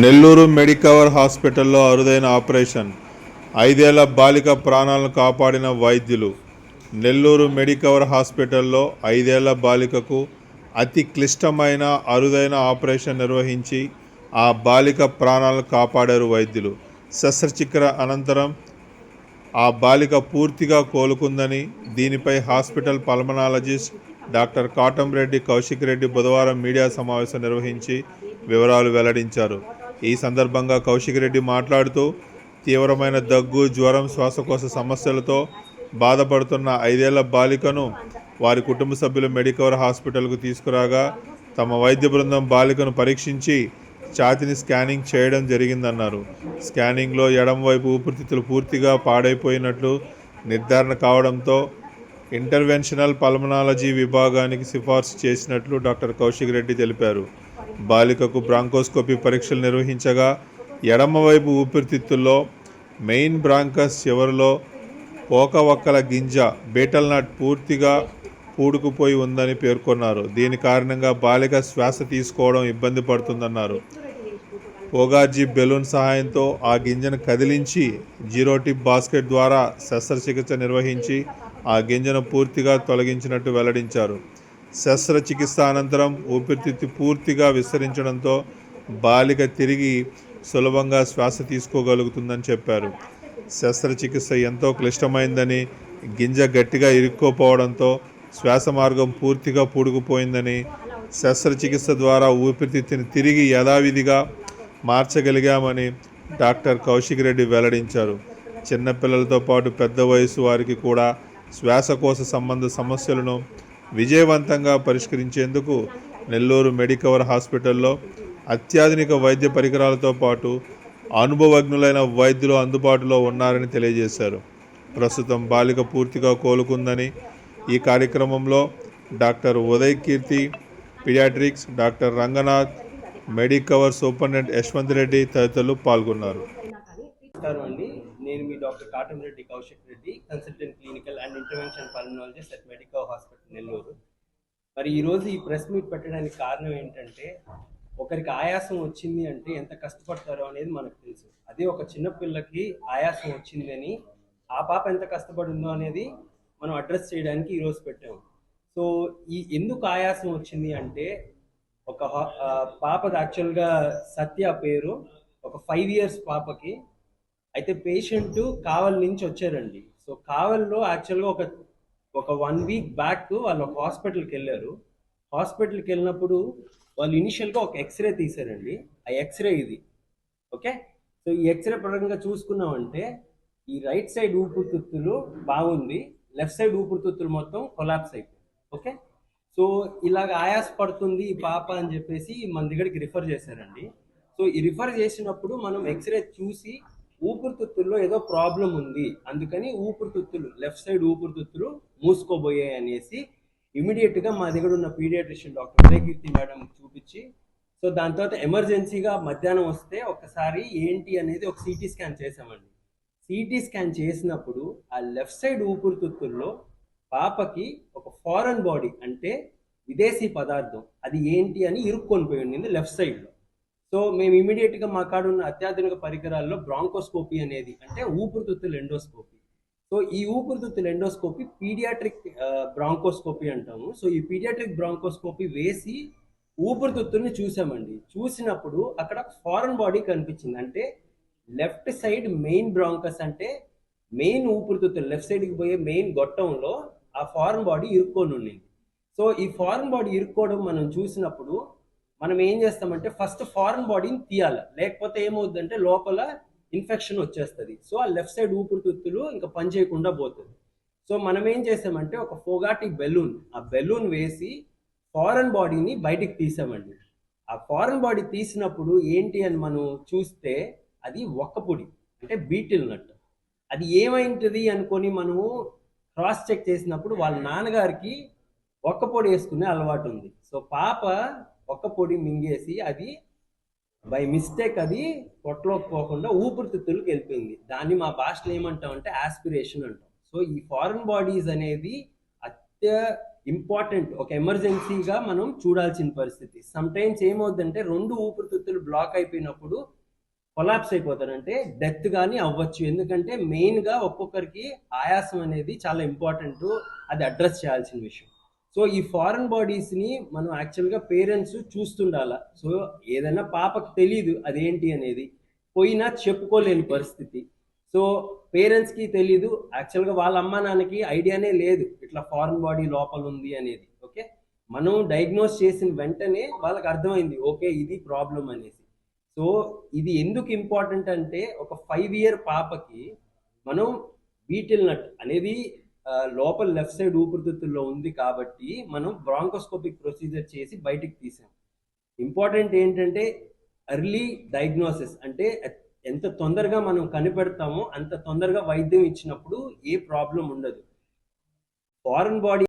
Nellore Medicover హాస్పిటల్లో అరుదైన operation. ఐదేళ్ళ బాలిక ప్రాణాలను కాపాడిన వైద్యులు. నెల్లూరు మెడికవర్ హాస్పిటల్లో ఐదేళ్ళ బాలికకు అతి క్లిష్టమైన అరుదైన ఆపరేషన్ నిర్వహించి ఆ బాలిక ప్రాణాలను కాపాడారు వైద్యులు. శస్త్రచిక్ర అనంతరం ఆ బాలిక పూర్తిగా కోలుకుందని దీనిపై hospital pulmonologist doctor Katamreddy Kaushik Reddy బుధవారం మీడియా సమావేశం నిర్వహించి వివరాలు వెల్లడించారు. ఈ సందర్భంగా కౌశిక్ రెడ్డి మాట్లాడుతూ తీవ్రమైన దగ్గు జ్వరం శ్వాసకోశ సమస్యలతో బాధపడుతున్న ఐదేళ్ళ బాలికను వారి కుటుంబ సభ్యులు మెడికవర్ హాస్పిటల్కు తీసుకురాగా తమ వైద్య బృందం బాలికను పరీక్షించి ఛాతిని స్కానింగ్ చేయడం జరిగిందన్నారు. స్కానింగ్లో ఎడంవైపు ఊపిరితిత్తులు పూర్తిగా పాడైపోయినట్లు నిర్ధారణ కావడంతో ఇంటర్వెన్షనల్ పల్మనాలజీ విభాగానికి సిఫార్సు చేసినట్లు డాక్టర్ కౌశిక్ రెడ్డి తెలిపారు. బాలికకు బ్రాంకోస్కోపీ పరీక్షలు నిర్వహించగా ఎడమవైపు ఊపిరితిత్తుల్లో మెయిన్ బ్రాంకస్ చివరిలో పోకవక్కల గింజ బీటల్ నట్ పూర్తిగా పూడుకుపోయి ఉందని పేర్కొన్నారు. దీని కారణంగా బాలిక శ్వాస తీసుకోవడం ఇబ్బంది పడుతుందన్నారు. ఓగార్జీ బెలూన్ సహాయంతో ఆ గింజను కదిలించి జీరో టిప్ బాస్కెట్ ద్వారా శస్త్రచికిత్స నిర్వహించి ఆ గింజను పూర్తిగా తొలగించినట్టు వెల్లడించారు. శస్త్రచికిత్స అనంతరం ఊపిరితిత్తు పూర్తిగా విస్తరించడంతో బాలిక తిరిగి సులభంగా శ్వాస తీసుకోగలుగుతుందని చెప్పారు. శస్త్రచికిత్స ఎంతో క్లిష్టమైందని గింజ గట్టిగా ఇరుక్కోపోవడంతో శ్వాస మార్గం పూర్తిగా పూడుకుపోయిందని శస్త్రచికిత్స ద్వారా ఊపిరితిత్తుని తిరిగి యథావిధిగా మార్చగలిగామని డాక్టర్ కౌశిక్ రెడ్డి వెల్లడించారు. చిన్నపిల్లలతో పాటు పెద్ద వయసు వారికి కూడా శ్వాసకోశ సంబంధ సమస్యలను విజయవంతంగా పరిష్కరించేందుకు నెల్లూరు మెడికవర్ హాస్పిటల్లో అత్యాధునిక వైద్య పరికరాలతో పాటు అనుభవజ్ఞులైన వైద్యులు అందుబాటులో ఉన్నారని తెలియజేశారు. ప్రస్తుతం బాలిక పూర్తిగా కోలుకుందని ఈ కార్యక్రమంలో doctor Uday Keerthi pediatrics doctor Ranganath Medicover superintendent Yashwanth Reddy తదితరులు పాల్గొన్నారు. నమస్కారం అండి. నేను మీ doctor Katamreddy Kaushik Reddy consultant clinical and intervention pulmonologist at medical hospital. Nellore. మరి ఈరోజు ఈ ప్రెస్ మీట్ పెట్టడానికి కారణం ఏంటంటే ఒకరికి ఆయాసం వచ్చింది అంటే ఎంత కష్టపడతారో అనేది మనకు తెలుసు. అదే ఒక చిన్న పిల్లకి ఆయాసం వచ్చింది ఆ పాప ఎంత కష్టపడిందో అనేది మనం అడ్రస్ చేయడానికి ఈరోజు పెట్టాము. సో ఈ ఎందుకు ఆయాసం వచ్చింది అంటే ఒక పాపది యాక్చువల్గా సత్య పేరు ఒక ఫైవ్ ఇయర్స్ పాపకి. అయితే పేషెంట్ కావల్ నుంచి వచ్చారండి. సో కావల్లో యాక్చువల్గా ఒక ఒక వన్ వీక్ బ్యాక్ వాళ్ళు ఒక హాస్పిటల్కి వెళ్ళారు హాస్పిటల్కి వెళ్ళినప్పుడు వాళ్ళు ఇనిషియల్గా ఒక ఎక్స్రే తీశారండి. ఆ ఎక్స్రే ఇది. ఓకే? సో ఈ ఎక్స్రే పరంగా చూసుకున్నామంటే ఈ రైట్ సైడ్ ఊపిరితిత్తులు బాగుంది. లెఫ్ట్ సైడ్ ఊపిరితిత్తులు మొత్తం కొలాప్స్ అయిపోయింది ఓకే? సో ఇలాగ ఆయాస పడుతుంది ఈ పాప అని చెప్పేసి మన దగ్గరికి రిఫర్ చేశారండి. సో ఈ రిఫర్ చేసినప్పుడు మనం ఎక్స్రే చూసి ఊపిరితిత్తుల్లో ఏదో ప్రాబ్లం ఉంది. అందుకని ఊపిరితిత్తులు లెఫ్ట్ సైడ్ ఊపిరితిత్తులు మూసుకోబోయాయి అనేసి ఇమీడియట్గా మా దగ్గర ఉన్న పీడియాట్రిషియన్ డాక్టర్ ఉదయకీర్తి మేడం చూపించి సో దాని తర్వాత ఎమర్జెన్సీగా మధ్యాహ్నం వస్తే ఒకసారి ఏంటి అనేది ఒక సిటీ స్కాన్ చేసామండి సిటీ స్కాన్ చేసినప్పుడు ఆ లెఫ్ట్ సైడ్ ఊపిరితిత్తుల్లో పాపకి ఒక ఫారెన్ బాడీ అంటే విదేశీ పదార్థం అది ఏంటి అని ఇరుక్కొని పోయి ఉండింది లెఫ్ట్ సైడ్లో సో మేము ఇమీడియట్గా మా కాడ ఉన్న అత్యాధునిక పరికరాల్లో బ్రాంకోస్కోపీ అనేది అంటే ఊపిరితిత్తుల ఎండోస్కోపీ సో ఈ ఊపిరితిత్తుల ఎండోస్కోపీ పీడియాట్రిక్ బ్రాంకోస్కోపీ అంటాము. సో ఈ పీడియాట్రిక్ బ్రాంకోస్కోపీ వేసి ఊపిరితిత్తుల్ని చూసామండి. చూసినప్పుడు అక్కడ ఫారెన్ బాడీ కనిపించింది. అంటే లెఫ్ట్ సైడ్ మెయిన్ బ్రాంకస్ అంటే మెయిన్ ఊపిరితిత్తులు లెఫ్ట్ సైడ్కి పోయే మెయిన్ గొట్టంలో ఆ ఫారెన్ బాడీ ఇరుక్కొని ఉండింది సో ఈ ఫారెన్ బాడీ ఇరుక్కోవడం మనం చూసినప్పుడు మనం ఏం చేస్తామంటే ఫస్ట్ ఫారెన్ బాడీని తీయాలి. లేకపోతే ఏమవుతుందంటే లోపల ఇన్ఫెక్షన్ వచ్చేస్తుంది. సో ఆ లెఫ్ట్ సైడ్ ఊపిరితిత్తులు ఇంకా పని చేయకుండా పోతుంది. సో మనం ఏం చేసామంటే ఒక ఫోగాటి బెలూన్ ఆ బెలూన్ వేసి ఫారెన్ బాడీని బయటికి తీసామండి. ఆ ఫారెన్ బాడీ తీసినప్పుడు ఏంటి అని మనం చూస్తే అది ఒక్కపొడి అంటే బీటిల్ నట్ అది ఏమైంటది అనుకొని మనము క్రాస్ చెక్ చేసినప్పుడు వాళ్ళ నాన్నగారికి ఒక్క పొడి వేసుకునే అలవాటు ఉంది. సో పాప ఒక్క పొడి మింగేసి అది బై మిస్టేక్ అది పొట్టలోకి పోకుండా ఊపిరితిత్తులకు వెళ్ళిపోయింది. దాన్ని మా భాషలో ఏమంటాం అంటే ఆస్పిరేషన్ అంటాం. సో ఈ ఫారెన్ బాడీస్ అనేది అత్య ఇంపార్టెంట్. ఒక ఎమర్జెన్సీగా మనం చూడాల్సిన పరిస్థితి. సమ్ టైమ్స్ ఏమవుతుందంటే రెండు ఊపిరితిత్తులు బ్లాక్ అయిపోయినప్పుడు కొలాప్స్ అయిపోతారంటే డెత్ కానీ అవ్వచ్చు. ఎందుకంటే మెయిన్గా ఒక్కొక్కరికి ఆయాసం అనేది చాలా ఇంపార్టెంట్. అది అడ్రస్ చేయాల్సిన విషయం. సో ఈ ఫారెన్ బాడీస్ని మనం యాక్చువల్గా పేరెంట్స్ చూస్తుండాల? సో ఏదైనా పాపకు తెలియదు అదేంటి అనేది. పోయినా చెప్పుకోలేని పరిస్థితి. సో పేరెంట్స్కి తెలీదు యాక్చువల్గా వాళ్ళ అమ్మ నాన్నకి ఐడియానే లేదు. ఇట్లా ఫారెన్ బాడీ లోపల ఉంది అనేది ఓకే మనం డయాగ్నోస్ చేసిన వెంటనే వాళ్ళకి అర్థమైంది ఓకే ఇది ప్రాబ్లం అనేసి. సో ఇది ఎందుకు ఇంపార్టెంట్ అంటే ఒక ఫైవ్ ఇయర్ పాపకి మనం బీటిల్ నట్ అనేది లోపల లెఫ్ట్ సైడ్ ఊపిరితిత్తుల్లో ఉంది కాబట్టి మనం బ్రాంకోస్కోపిక్ ప్రొసీజర్ చేసి బయటికి తీసాం. ఇంపార్టెంట్ ఏంటంటే ఎర్లీ డయాగ్నోసిస్ అంటే ఎంత తొందరగా మనం కనిపెడతామో అంత తొందరగా వైద్యం ఇచ్చినప్పుడు ఏ ప్రాబ్లం ఉండదు. Foreign body